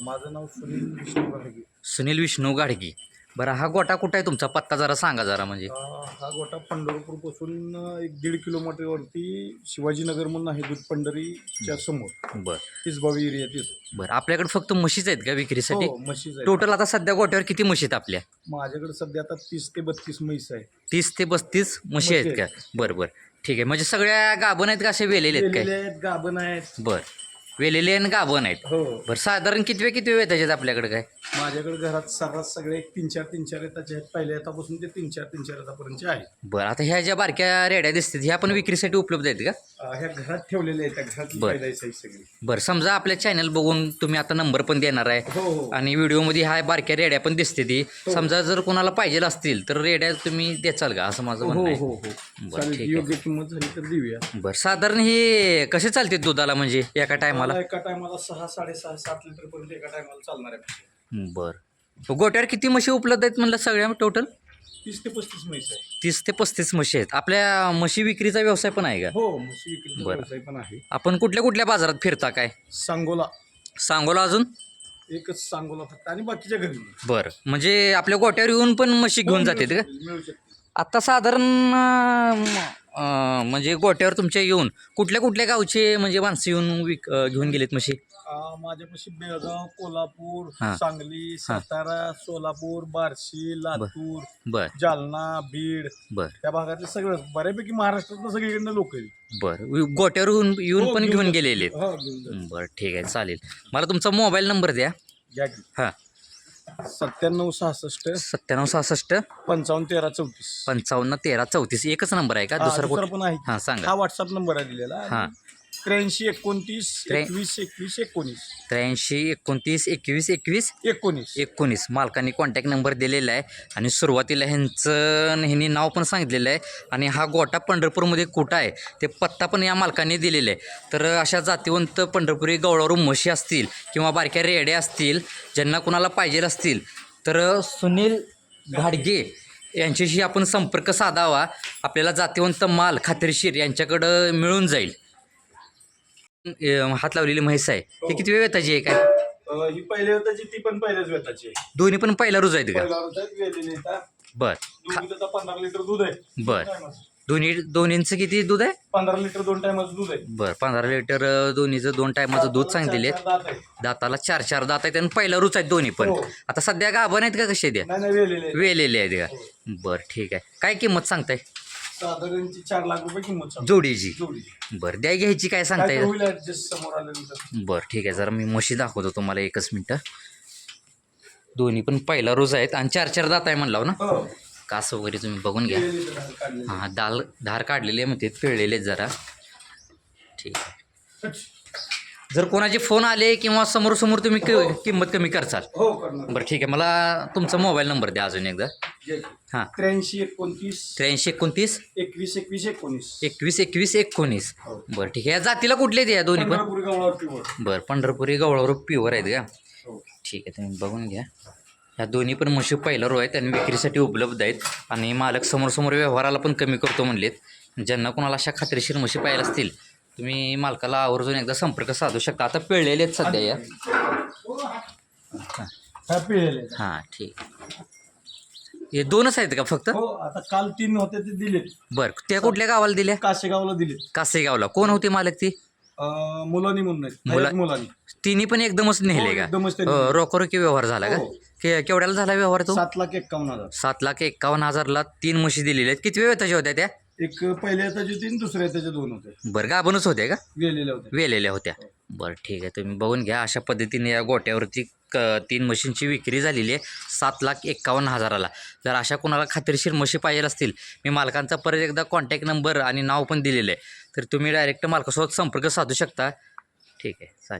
माझं नाव सुनील विष्णू गाडगे. सुनील विष्णू गाडगे. बरं हा गोटा कुठं आहे तुमचा? पत्ता जरा सांगा जरा म्हणजे. अं, हा गोटा पंढरपूरपासून अं, एक दीड किलोमीटरवरती शिवाजीनगर म्हणून आहे दूध पंढरीच्या समोर. बरं. तिसबावी एरियात येतो. बरं आपल्याकडे फक्त म्हशीच आहेत का विक्रीसाठी? हो म्हशीच आहे टोटल आता सध्या गोट्यावर किती म्हशी आहेत आपल्या? माझ्याकडे सध्या आता तीस ते बत्तीस म्हैस आहे तीस ते पस्तीस म्हशी आहेत का? बरं बरं. ठीक आहे म्हणजे सगळ्या गाभण आहेत का असे वेलेले आहेत काय? आहेत गाभण आहेत. बरं. वेलेले आणि गाभण आहेत. हो. बरं साधारण किती वे किती वेळ त्याच्यात आपल्याकडे काय? माझ्याकडे घरात सर्रास सगळे एक तीन चार तीन चार येताचे आहेत. पहिल्या येतापासून ते तीन चार तीन चार येतापर्यंतचे आहेत बरं आता ह्या ज्या बारक्या रेड्या दिसतात ह्या पण विक्रीसाठी उपलब्ध आहेत का? अं, ह्या घरात ठेवलेल्या आहेत. त्या घरात बरं. पैदायचं आहे सगळी. बरं समजा आपल्या चॅनल बघून तुम्ही आता नंबर पण देणार आहे. हो हो. आणि व्हिडिओमध्ये ह्या बारक्या रेड्या पण दिसते ती. समजा जर कोणाला पाहिजे असतील तर रेड्या तुम्ही देचाल का? असं माझं हो म्हणणं हो आहे. हो बरं, चालेल. आहे. योग्य किंमत झाली तर देऊया. बरं साधारण हे कसे चालते दुधाला म्हणजे? एका टायमाला मला एका टायमाला सहा साडेसहा सात लिटर पर्यंत एका टायमाला चालणार आहे बरं. गोट्यावर किती म्हशी उपलब्ध आहेत म्हणलं सगळ्या टोटल तीस ते पस्तीस म्हैस आहे. तीस ते पस्तीस म्हशी आहेत. आपल्या म्हशी विक्रीचा व्यवसाय पण आहे का? हो म्हशी विक्रीचा बरं. व्यवसाय पण आहे. आपण कुठल्या कुठल्या बाजारात फिरता काय? सांगोला. सांगोला अजून? एकच सांगोला फक्त आणि बाकीच्या घरी. बरं. म्हणजे आपल्या गोट्यावर येऊन पण म्हशी घेऊन जातात का? मिळू शकते. आता साधारण म्हणजे गोट्यावर तुमच्या येऊन कुठल्या कुठल्या गावचे म्हणजे माणसं येऊन विक घेऊन गेलेत म्हशी? आ, माझ्यापाशी बेळगाव कोल्हापूर हां. सांगली सातारा सोलापूर बार्शी लातूर बर. जालना बीड बर. त्या भागातले सगळं बऱ्यापैकी महाराष्ट्रातलं सगळीकडनं लोक आहेत. बर. गोट्यावर येऊन येऊन हो, पण घेऊन. गेलेले हो घेऊन जातो. बरं ठीक आहे चालेल. मला तुमचा मोबाईल नंबर द्या. घ्या की. हां. सत्त्याण्णव सहासष्ट सत्त्याण्णव सहासष्ट. पंचावन्न तेरा चौतीस. पंचावन्न तेरा चौतीस. एकच नंबर आहे का? हा, दुसरा पण आहे. हां सांगा. हा व्हॉट्सअप नंबर आहे दिलेला. हां. त्र्याऐंशी एकोणतीस त्र्या- एकवीस एकवीस एकोणीस. त्र्याऐंशी एकोणतीस एकवीस एकवीस एकोणीस. एकोणीस. मालकांनी कॉन्टॅक्ट नंबर दिलेला आहे आणि सुरुवातीला ह्यांचं ह्यांनी नाव पण सांगितलेलं आहे. आणि हा गोटा पंढरपूरमध्ये कुठं आहे ते पत्ता पण या मालकांनी दिलेला आहे. तर अशा जातीवंत पंढरपुरी गवळावरून म्हशी असतील किंवा बारक्या रेड्या असतील ज्यांना कुणाला पाहिजे असतील तर सुनील घाडगे यांच्याशी आपण संपर्क साधावा. आपल्याला जातीवंत माल खात्रीशीर यांच्याकडं मिळून जाईल. हात लावलेली म्हैस आहे. ही. किती वेळ येताची आहे काय? अं, ही पहिल्या वेताची ती पण पहिल्याच वेताची आहे. दोन्ही पण पहिला रुज आहेत का? पहिल्या वेताची वेलेली आहे. बर. दूध त्याचा पंधरा लिटर दूध आहे. बर. दोन. दोन्ही दोन्हींचं किती दूध आहे? पंधरा लिटर दोन टायमाचं दूध आहे. बरं पंधरा लिटर अं, दोन्हीचं दोन टायमाचं दूध सांगितले चार- चार दात आहे. दाताला चार चार दात आहेत आणि पहिला रुच आहेत दोन्ही पण. हो. आता सध्या गाभण आहेत का कसे द्या नाही नाही वेलेले आहे. वेलेले आहेत का? बरं ठीक आहे. काय किंमत सांगताय? साधारणची चार लाख रुपये किंमत सांगतो. जोडीची? जोडी बरं द्या घ्यायची काय होईल ऍडजस्ट समोर आल्यानंतर. बरं ठीक आहे जरा मी म्हशी दाखवतो तुम्हाला एकच मिनटं. दोन्ही पण पहिला रोज आहेत आणि चार चार दात आहे म्हणलाव ना? हो. कास वगैरे तुम्ही बघून घ्या. काढलेले. हां दाल धार काढलेले म्हणते पिळलेले आहेत जरा. ठीक आहे. जर कोणाचे फोन आले किंवा समोर समोर तुम्ही कि- किंमत कमी करचाल. हो करणार. बरं ठीक आहे. मला तुमचा मोबाईल नंबर द्या अजून एकदा. हां. त्र्याऐंशी एकोणतीस त्र्याऐंशी एकोणतीस एकवीस एकवीस एकोणीस. एकवीस एकवीस एकोणीस. हो. बरं ठीक आहे. या जातीला कुठले द्या दोन्ही पण? पंढरपूर गावावर पिवळ बरं पंढरपुरी गवळावर प्युअर आहेत का? हो. ठीक आहे तुम्ही बघून घ्या. ह्या दोन्ही पण म्हशी पहिला रो आहेत आणि विक्रीसाठी उपलब्ध आहेत. आणि मालक समोर समोर व्यवहाराला पण कमी करतो म्हणलेत. ज्यांना कोणाला अशा खात्रीशीर म्हशी पाहिजे असतील तुम्ही मालकाला आवर्जून एकदा संपर्क साधू शकता. आता पिळलेले आहेत सध्या या. हा पिळलेले हां ठीक. हे दोनच आहेत का फक्त? हो आता काल तीन होते ते दिलेत. बरं त्या कुठल्या गावाला दिल्या? काशेगावला दिलेत. कासेगावला. कोण होते मालक ती? अं, मुलांनी म्हणून आहेत. मुला- मुलांनी. तिन्ही पण एकदमच नेले हो, का? एकदमच त्यांनी अं, रोखोरोखी व्यवहार झाला का? हो. के- केवढ्याला झाला व्यवहार तो? सात लाख एक्कावन्न हजार. सात लाख एकावन्न हजारला तीन म्हशी दिलेल्या आहेत. किती वेळ त्याच्या होत्या त्या? एक पहिल्या येताचे तीन दुसऱ्या येताचे दोन होते. बरं गाभणच होत्या का? गेलेले होते वेलेल्या होत्या. बरं ठीक आहे. तुम्ही बघून घ्या अशा पद्धतीने या गोट्यावरती क तीन म्हशींची विक्री झालेली आहे. सात लाख एक्कावन्न हजाराला. जर अशा कोणाला खात्रीशीर म्हशी पाहिजे असतील मी मालकांचा परत एकदा कॉन्टॅक्ट नंबर आणि नाव पण दिलेलं आहे. तर तुम्ही डायरेक्ट मालकासोबत संपर्क साधू शकता. ठीक आहे चालेल.